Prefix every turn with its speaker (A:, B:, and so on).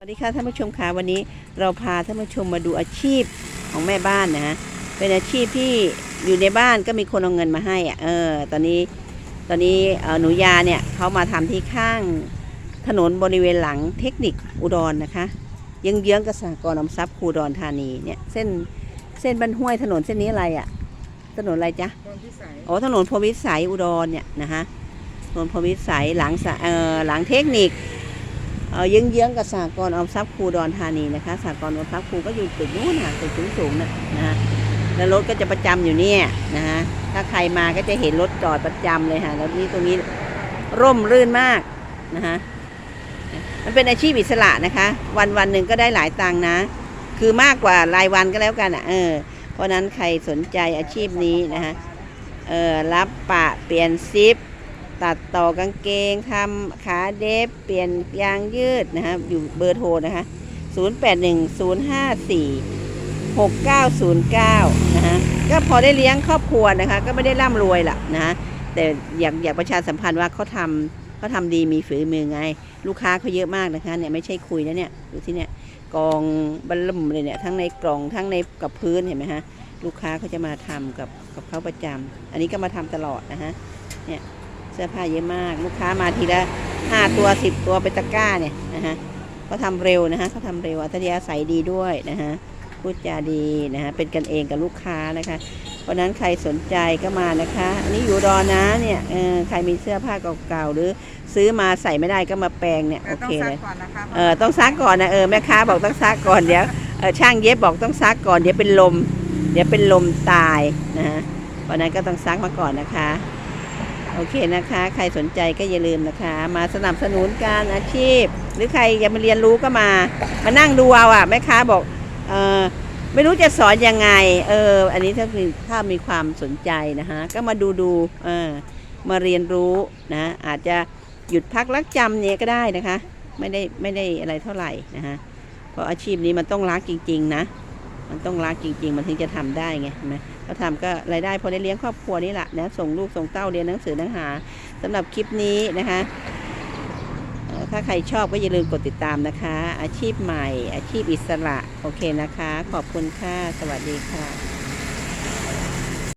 A: สวัสดีค่ะท่านผู้ชมค่ะวันนี้เราพาท่านผู้ชมมาดูอาชีพของแม่บ้านนะฮะเป็นอาชีพที่อยู่ในบ้านก็มีคนเอาเงินมาให้อะเออตอนนี้ตอนนี้เอ่อหนูยาเนี่ยเขามาทำที่ข้างถนนบริเวณหลังเทคนิคอุดรนะคะเยื้องๆกับสหกรณ์ออมทรัพย์คูอุดรธานีเนี่ยเส้นเส้นบ้านห้วยถนนเส้นนี้อะไรอะถนนอะไรจ๊ะ
B: คนพิสัย
A: โอ้ถนนพรหมวิสัยอุดรเนี่ยนะฮะถนนพรหมวิสัยหลังสะเอ่อหลังเทคนิค เอ่อเยื้องๆกับสหกรออมทรัพย์ครูดอุดรธานีนะคะสหกรออมทรัพย์ครูก็อยู่ตึกนู้นนะตึกสูงๆนะนะฮะแล้วรถก็จะประจำอยู่เนี่ยนะฮะถ้าใครมาก็จะเห็นรถจอดประจำเลยค่ะแล้วนี่ตรงนี้ร่มรื่นมากนะฮะมันเป็นอาชีพอิสระนะคะ วันวันหนึ่งก็ได้หลายตังค์นะ คือมากกว่ารายวันก็แล้วกันอะเออเพราะฉะนั้นใครสนใจอาชีพนี้นะคะเออรับปะเปลี่ยนซิป ตัดต่อกางเกงทำขาเดฟเปลี่ยนยางยืดนะคะอยู่เบอร์โทรนะคะ 081054 6909 นะคะก็พอได้เลี้ยงครอบครัวนะคะ ก็ไม่ได้ร่ำรวยล่ะนะะแต่อยากอยากประชาสัมพันธ์ว่าเขาทำเขาทำดีมีฝีมือไง ลูกค้าเขาเยอะมากนะคะเนี่ยไม่ใช่คุยนะเนี่ยดูที่เนี่ยกองบัลลัมเลยเนี่ยทั้งในกล่องทั้งในกับพื้นเห็นไหมฮะลูกค้าเขาจะมาทำกับกับเขาประจำอันนี้ก็มาทำตลอดนะฮะเนี่ย สื้อผ้าเยอะมาก ลูกค้ามาทีละห้าตัวสิบตัวเป็นตะกร้าเนี่ยนะฮะเขาทำเร็วนะฮะเขาทำเร็วอัธยาศัยดีด้วยนะฮะพูดจาดีนะฮะเป็นกันเองกับลูกค้านะคะ เพราะฉะนั้นใครสนใจก็มานะคะ อันนี้อยู่รอนะเนี่ยเออใครมีเสื้อผ้าเก่าๆหรือซื้อมาใส่ไม่ได้ก็มาแปลงเนี่ย
B: แต่
A: โอ
B: ต้อ
A: เค
B: งซั
A: เล
B: ก
A: ย
B: ก่อนนะคะ
A: เออต้องซักก่อนนะเออแม่ค้าบอกต้องซักก่อนเดี๋ยวเออช่างเย็บบอกต้องซักก่อนเดี๋ยวเป็นลม เดี๋ยวเป็นลมตายนะฮะเพราะฉะนั้นก็ต้องซักมาก่อนนะคะ โอเคนะคะ ใครสนใจก็อย่าลืมนะคะ มาสนับสนุนการอาชีพ หรือใครอยากมาเรียนรู้ก็มา มานั่งดูเอาอะแม่ค้าบอกเออไม่รู้จะสอนยังไง เออ อันนี้ถ้ามีถ้ามีความสนใจนะคะ ก็มาดูดูเออมาเรียนรู้นะ อาจจะหยุดพักรักจำเนี่ยก็ได้นะคะ ไม่ได้ไม่ได้อะไรเท่าไหร่นะฮะเพราะอาชีพนี้มันต้องรักจริง ๆ นะ มันต้องรักจริง ๆ มันถึงจะทำได้ไงใช่ไหมเราทำก็รายได้พอได้เลี้ยงครอบครัวนี่แหละนะส่งลูกส่งเต้าเรียนหนังสือหนังหาสำหรับคลิปนี้นะคะถ้าใครชอบก็อย่าลืมกดติดตามนะคะ อาชีพใหม่ อาชีพอิสระ โอเคนะคะ ขอบคุณค่ะ สวัสดีค่ะ